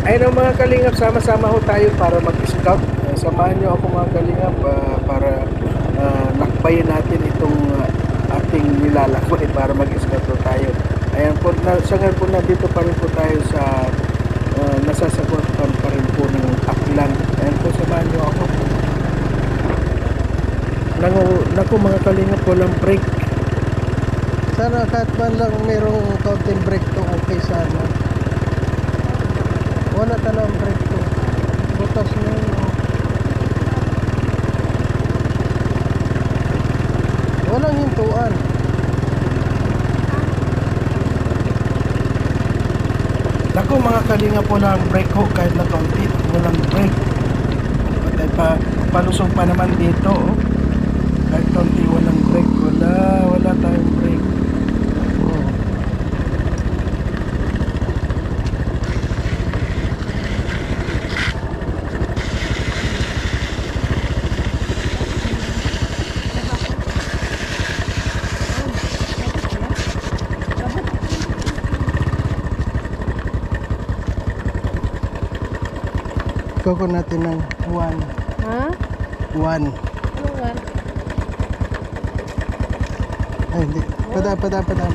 Ayun ang mga kalingap, sama-sama ho tayo para mag-scout. Uh, samahan niyo ako mga kalingap ah, para ah, lakbayin natin itong ah, ating nilalakbay para mag-scout ho tayo. Ayan po, na, sa ngayon po nandito pa rin po tayo sa uh, nasasagutan pa rin po ng Aklan. Ayan po, samahan niyo ako. Naku, naku mga kalingap, walang break. Sana kahit man lang merong counting break to okay sana. Wala talagang break to. Butas na yun. oh. Walang hintuan. Naku mga kalingap, walang break ho kahit na kaunti. Walang break. Patay pa, palusong pa naman dito. Oh. Kahit kaunti walang break. Wala, wala tayong break. Oh. Koko natin ng 1. Ha? 1. Ano nga? Ay, hindi. Pada, pada, pada.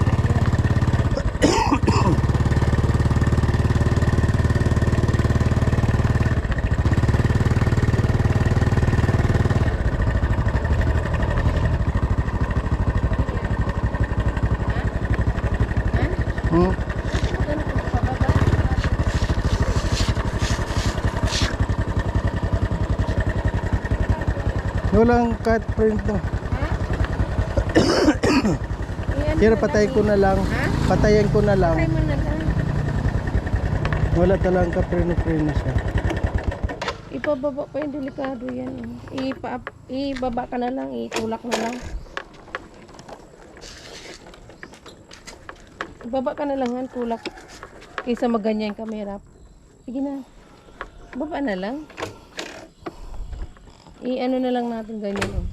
Hmm? Walang cut print. Iyan Pero patay lang ko na lang. Ha? Patayin ko na eh. Patay lang. mo na lang. Wala talagang kapreno-preno siya. Ipababa pa yung delikado yan. oh. Ipa, ibaba ka na lang, itulak na lang. Ibaba ka na lang, han, tulak. Kaysa maganyan ka, mahirap. Sige na. Baba na lang. I-ano na lang natin ganyan. Oh.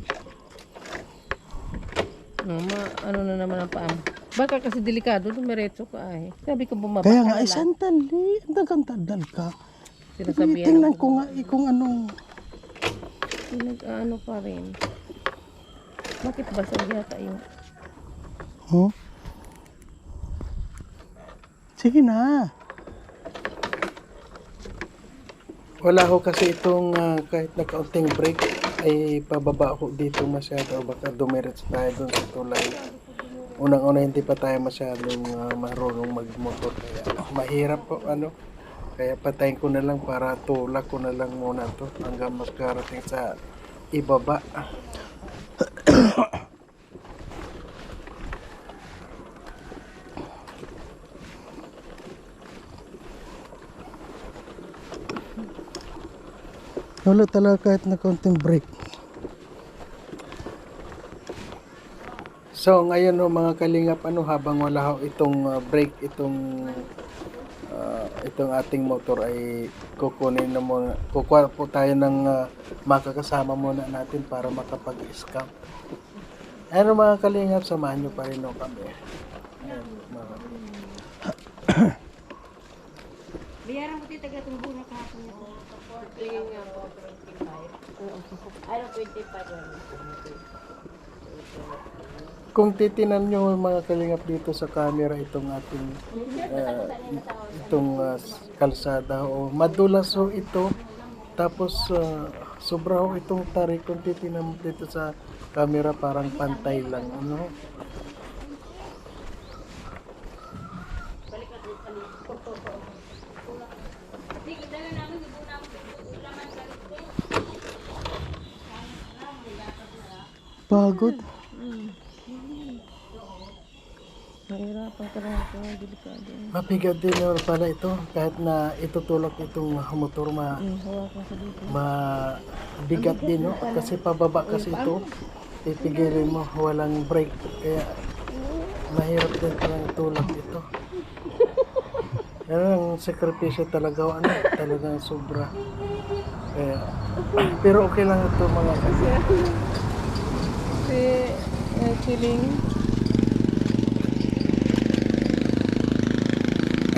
No, ma, ano na naman ang paam. Baka kasi delikado, dumiretso ka eh. Sabi ko bumaba Kaya ka nga, na ay lang. sandali. Ang dagang-tadal ka. Sinasabihan Tingnan ko nga eh, kung anong... Nag-ano pa rin. Bakit basag yata yung... Huh? Sige na. Wala ho kasi itong ah, kahit na kaunting break ay pababa ho dito masyado. Baka dumiretso tayo doon sa tulay. Unang-una hindi pa tayo masyadong ah, marunong magmotor. Kaya mahirap po ano. Kaya patayin ko na lang para tulak ko na lang muna to hanggang makarating sa ibaba. Wala talaga kahit na konting break. So ngayon no mga kalingap ano habang wala ho itong uh, brake itong uh, itong ating motor ay kukunin na muna kukuha po tayo ng uh, makakasama muna natin para makapag-scout. Ano mga kalingap samahan nyo pa rin no kami. Bayaran mo tita gatong buna kahapon niya. Tingin nga po, 25. Ano, 25 yan. Kung titinan nyo mga kalingap dito sa camera itong ating uh, itong uh, kalsada o madulas ho ito tapos uh, sobra ho itong tarik kung titinan mo dito sa camera parang pantay lang ano Pagod. Nahirapan ka lang ito, delikado. mabigat din naman pala ito. Kahit na itutulak itong motor ma dito. mabigat din no? kasi pababa kasi ito. pipigilin mo walang brake. Kaya mahirap din palang tulak ito. Yan ang sakripisyo talaga ano talagang sobra. Kaya pero okay lang ito mga kasi Si, eh, Kiling.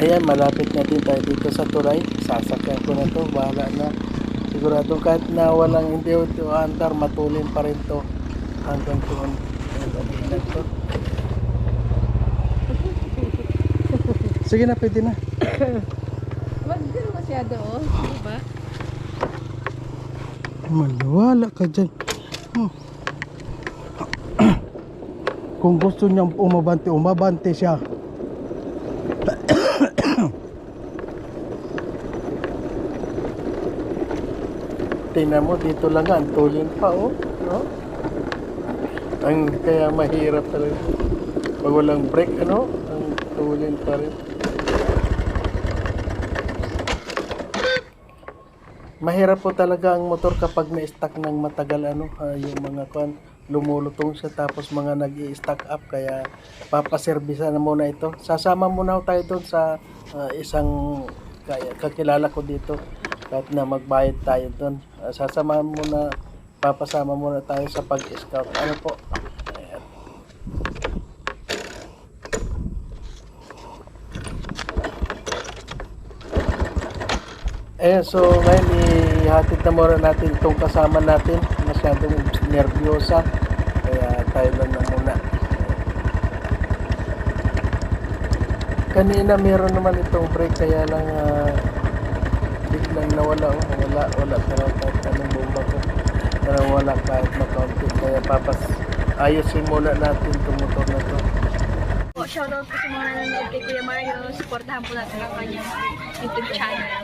Ayan, malapit na din tayo dito sa tulay. Sasakyan ko na to, bahala na. Sigurado kahit na walang hindi ito andar, matulin pa rin to hanggang doon. To. Sige na, pwede na. Wag din masyado, oh. Di ba? Maniwala ka dyan. Hmm. Kung gusto niyang umabante, umabante siya. Tingnan mo, dito lang ang tulin pa, oh. No? Ang kaya mahirap talaga. Pag walang break, ano, ang tulin pa rin. Mahirap po talaga ang motor kapag na-stuck ng matagal, ano, ah, yung mga kwan, lumulutong siya tapos mga nag stack up kaya papaserbisa na muna ito. Sasama muna tayo doon sa ah, isang kakilala ko dito kahit na magbayad tayo doon. Ah, sasama muna, papasama muna tayo sa pag-scout. Ano po? Ayan. Eh, so ngayon ihatid na muna natin itong kasama natin. Masyadong nervyosa. Kaya tayo lang na muna. Kanina meron naman itong break kaya lang ah, biglang nawala. Oh. Wala, wala talaga kahit anong bomba ko. Parang wala kahit na kaunti. Kaya papas ayusin muna natin itong motor na to. Shoutout po sa mga nanonood kay Kuya Mario. Supportahan po natin ang kanyang YouTube channel.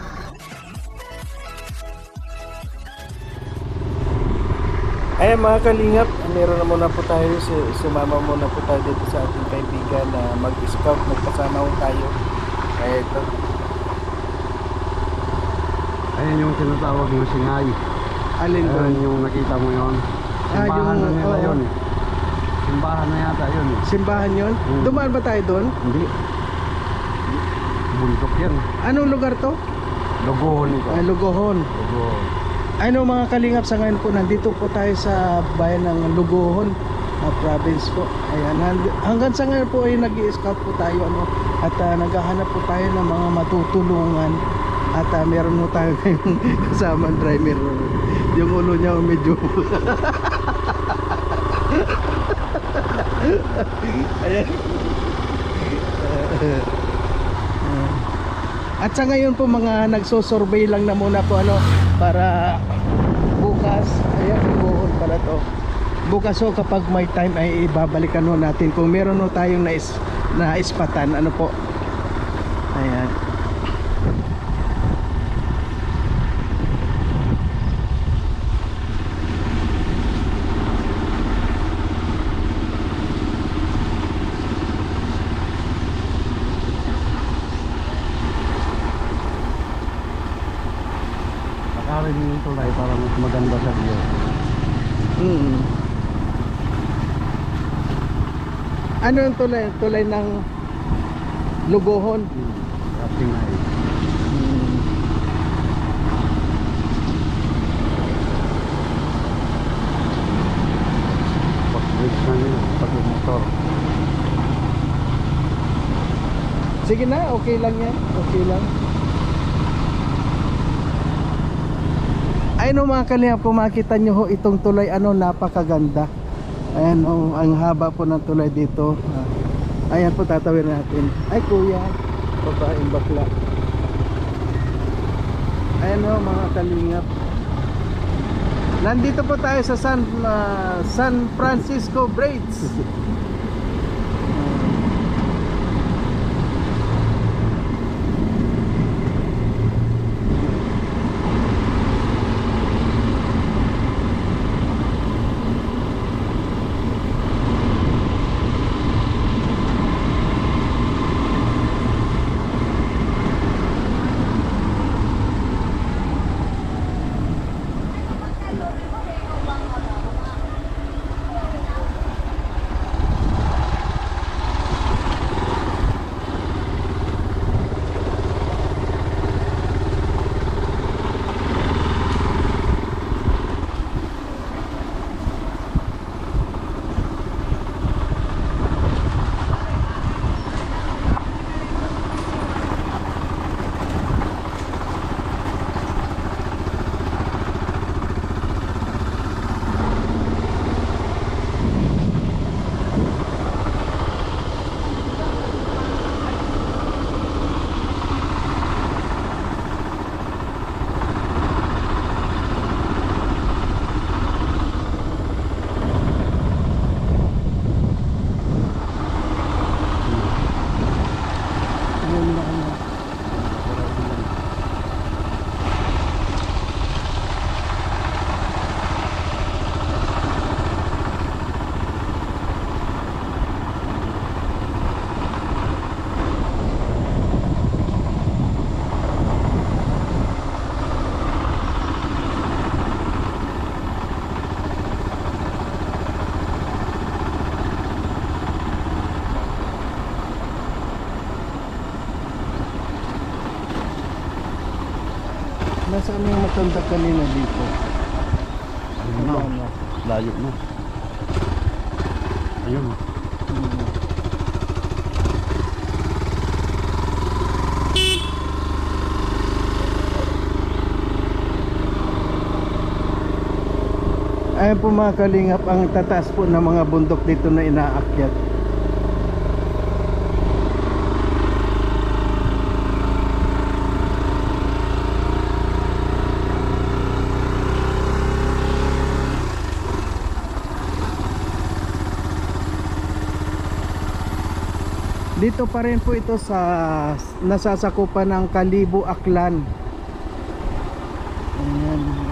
Ayan mga kalingap, meron na muna po tayo, si- sumama muna po tayo dito sa ating kaibigan na mag-scout, magkasama ko tayo. Kaya ito, Ayan yung tinatawag yung singay. alin doon? Ayan yung nakita mo yun. Ah, Simbahan yung- na nila oo. yun eh. Simbahan na yata yun eh. Simbahan yon. Hmm. Dumaan ba tayo doon? Hindi. Bundok yan. Anong lugar to? Logohon ito. Ah, Lugohon. Logohon. Ano mga kalingap sa ngayon po, nandito po tayo sa bayan ng Lugohon, na province po. Ayan, hang- hanggang sa ngayon po ay nag scout po tayo ano, at ah, naghahanap po tayo ng mga matutulungan at ah, meron po tayo ngayong kasama driver. Yung ulo niya medyo Ayan. At sa ngayon po mga nagsosurvey lang na muna po ano para bukas ayan buhon pala to. Bukas ho kapag may time ay ibabalikan ho natin kung meron ho tayong nais na ispatan ano po. Ayan. Pakarin yung tulay para mas maganda sa view. Mm. Ano yung tulay? Tulay ng Lugohon. Hmm. Mm. Pag-bridge na nila. Pag-motor. Sige na, okay lang yan. Okay lang. Ayun o mga kalihap, kung makita nyo ho itong tulay, ano, napakaganda. Ayan o, ang haba po ng tulay dito. Ah, Ayan po, tatawin natin. Ay kuya, babaeng bakla. Ayan o mga kalingap. Nandito po tayo sa San, ah, San Francisco Braids. Kasama yung matanda kanina dito. Ayun na. Ano? Layo na. Ayun. oh. Ayan po mga kalingap ang tataas po ng mga bundok dito na inaakyat. Dito pa rin po ito sa nasasakupan ng Kalibo Aklan. Ayan.